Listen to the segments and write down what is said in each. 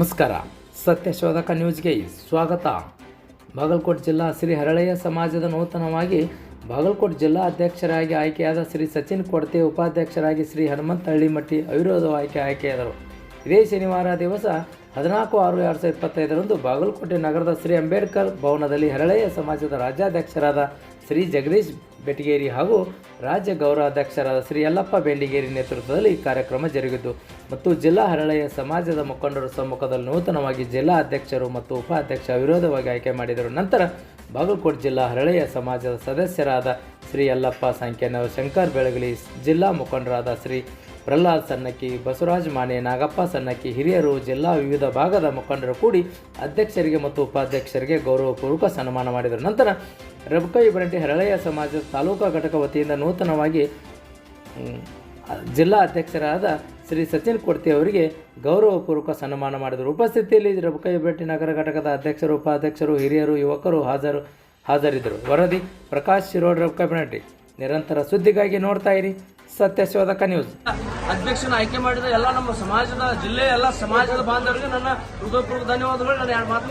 ನಮಸ್ಕಾರ. ಸತ್ಯಶೋಧಕ ನ್ಯೂಸ್ಗೆ ಸ್ವಾಗತ. ಬಾಗಲಕೋಟೆ ಜಿಲ್ಲಾ ಶ್ರೀ ಹರಳೆಯ ಸಮಾಜದ ನೂತನವಾಗಿ ಬಾಗಲಕೋಟೆ ಜಿಲ್ಲಾ ಅಧ್ಯಕ್ಷರಾಗಿ ಆಯ್ಕೆಯಾದ ಶ್ರೀ ಸಚಿನ್ ಕೊಡ್ತೆ ಉಪಾಧ್ಯಕ್ಷರಾಗಿ ಶ್ರೀ ಹನುಮಂತ ಹಳ್ಳಿಮಟ್ಟಿ ಅವಿರೋಧ ಆಯ್ಕೆ ಆಯ್ಕೆಯಾದರು. ಇದೇ ಶನಿವಾರ ದಿವಸ ಹದಿನಾಲ್ಕು ಆರು ಎರಡು ಸಾವಿರದ ಇಪ್ಪತ್ತೈದರಂದು ಬಾಗಲಕೋಟೆ ನಗರದ ಶ್ರೀ ಅಂಬೇಡ್ಕರ್ ಭವನದಲ್ಲಿ ಹರಳೆಯ ಸಮಾಜದ ರಾಜ್ಯಾಧ್ಯಕ್ಷರಾದ ಶ್ರೀ ಜಗದೀಶ್ ಬೆಟಗೇರಿ ಹಾಗೂ ರಾಜ್ಯ ಗೌರವಾಧ್ಯಕ್ಷರಾದ ಶ್ರೀ ಯಲ್ಲಪ್ಪ ಬೆಂಡಿಗೇರಿ ನೇತೃತ್ವದಲ್ಲಿ ಈ ಕಾರ್ಯಕ್ರಮ ಜರುಗಿತು. ಮತ್ತು ಜಿಲ್ಲಾ ಹರಳೆಯ ಸಮಾಜದ ಮುಖಂಡರ ಸಮ್ಮುಖದಲ್ಲಿ ನೂತನವಾಗಿ ಜಿಲ್ಲಾ ಅಧ್ಯಕ್ಷರು ಮತ್ತು ಉಪಾಧ್ಯಕ್ಷ ವಿರೋಧವಾಗಿ ಆಯ್ಕೆ ಮಾಡಿದರು. ನಂತರ ಬಾಗಲಕೋಟೆ ಜಿಲ್ಲಾ ಹರಳೆಯ ಸಮಾಜದ ಸದಸ್ಯರಾದ ಶ್ರೀ ಯಲ್ಲಪ್ಪ ಸಂಖ್ಯಾನವ ಶಂಕರ್ ಬೆಳಗಲಿ, ಜಿಲ್ಲಾ ಮುಖಂಡರಾದ ಶ್ರೀ ಪ್ರಹ್ಲಾದ್ ಸನ್ನಕ್ಕಿ, ಬಸವರಾಜ್ ಮಾನೆ, ನಾಗಪ್ಪ ಸನ್ನಕ್ಕಿ, ಹಿರಿಯರು, ಜಿಲ್ಲಾ ವಿವಿಧ ಭಾಗದ ಮುಖಂಡರು ಕೂಡಿ ಅಧ್ಯಕ್ಷರಿಗೆ ಮತ್ತು ಉಪಾಧ್ಯಕ್ಷರಿಗೆ ಗೌರವಪೂರ್ವಕ ಸನ್ಮಾನ ಮಾಡಿದರು. ನಂತರ ರಬಕೈ ಇಬ್ರಂಟಿ ಹರಳೆಯ ಸಮಾಜದ ತಾಲೂಕಾ ಘಟಕ ವತಿಯಿಂದ ನೂತನವಾಗಿ ಜಿಲ್ಲಾ ಅಧ್ಯಕ್ಷರಾದ ಶ್ರೀ ಸಚಿನ್ ಕೊಡ್ತಿ ಅವರಿಗೆ ಗೌರವಪೂರ್ವಕ ಸನ್ಮಾನ ಮಾಡಿದರು. ಉಪಸ್ಥಿತಿಯಲ್ಲಿ ರಬ್ಕ ಇಬ್ರಂಟಿ ನಗರ ಘಟಕದ ಅಧ್ಯಕ್ಷರು ಉಪಾಧ್ಯಕ್ಷರು ಹಿರಿಯರು ಯುವಕರು ಹಾಜರು ಹಾಜರಿದ್ದರು. ವರದಿ ಪ್ರಕಾಶ್ ಶಿರೋಡ್ ರಬ್ಕಾ ಇಬ್ರಂಟಿ ನಿರಂತರ ಸುದ್ದಿಗಾಗಿ ನೋಡ್ತಾ ಇರಿ ಸತ್ಯಶೋಧಕ ನ್ಯೂಸ್. ಅಧ್ಯಕ್ಷನ ಆಯ್ಕೆ ಮಾಡಿದ ಎಲ್ಲ ನಮ್ಮ ಸಮಾಜದ ಜಿಲ್ಲೆಯ ಎಲ್ಲ ಸಮಾಜದ ಬಾಂಧವರಿಗೆ ನನ್ನ ಹೃದಯಪೂರ್ವಕ ಧನ್ಯವಾದಗಳು. ನಾನು ಎರಡು ಮಾತು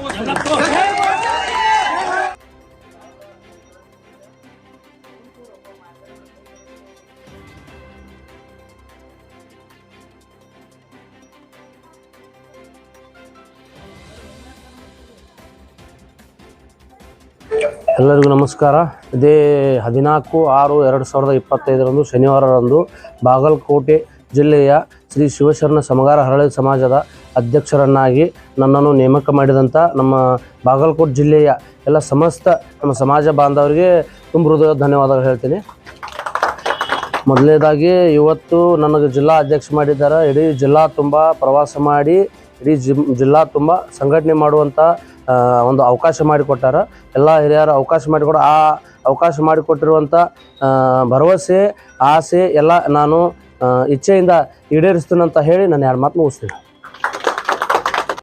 ಎಲ್ಲರಿಗೂ ನಮಸ್ಕಾರ. ಇದೇ ಹದಿನಾಲ್ಕು ಆರು ಎರಡು ಸಾವಿರದ ಇಪ್ಪತ್ತೈದರಂದು ಶನಿವಾರರಂದು ಬಾಗಲಕೋಟೆ ಜಿಲ್ಲೆಯ ಶ್ರೀ ಶಿವಶರಣ ಸಮಗಾರ ಹರಳಿ ಸಮಾಜದ ಅಧ್ಯಕ್ಷರನ್ನಾಗಿ ನನ್ನನ್ನು ನೇಮಕ ಮಾಡಿದಂಥ ನಮ್ಮ ಬಾಗಲಕೋಟೆ ಜಿಲ್ಲೆಯ ಎಲ್ಲ ಸಮಸ್ತ ನಮ್ಮ ಸಮಾಜ ಬಾಂಧವರಿಗೆ ತುಂಬ ಹೃದಯ ಧನ್ಯವಾದಗಳು ಹೇಳ್ತೀನಿ. ಮೊದಲನೇದಾಗಿ ಇವತ್ತು ನನಗೆ ಜಿಲ್ಲಾ ಅಧ್ಯಕ್ಷ ಮಾಡಿದ್ದಾರೆ. ಇಡೀ ಜಿಲ್ಲಾ ತುಂಬ ಪ್ರವಾಸ ಮಾಡಿ, ಇಡೀ ಜಿಮ್, ಜಿಲ್ಲಾ ತುಂಬ ಸಂಘಟನೆ ಮಾಡುವಂಥ ಒಂದು ಅವಕಾಶ ಮಾಡಿಕೊಟ್ಟಾರ. ಎಲ್ಲ ಹಿರಿಯರು ಅವಕಾಶ ಮಾಡಿಕೊಡ ಆ ಅವಕಾಶ ಮಾಡಿಕೊಟ್ಟಿರುವಂಥ ಭರವಸೆ, ಆಸೆ ಎಲ್ಲ ನಾನು ಇಚ್ಛೆಯಿಂದ ಈಡೇರಿಸ್ತೀನಂತ ಹೇಳಿ ನಾನು ಎರಡು ಮಾತು ಮುಗಿಸ್ತೀನಿ.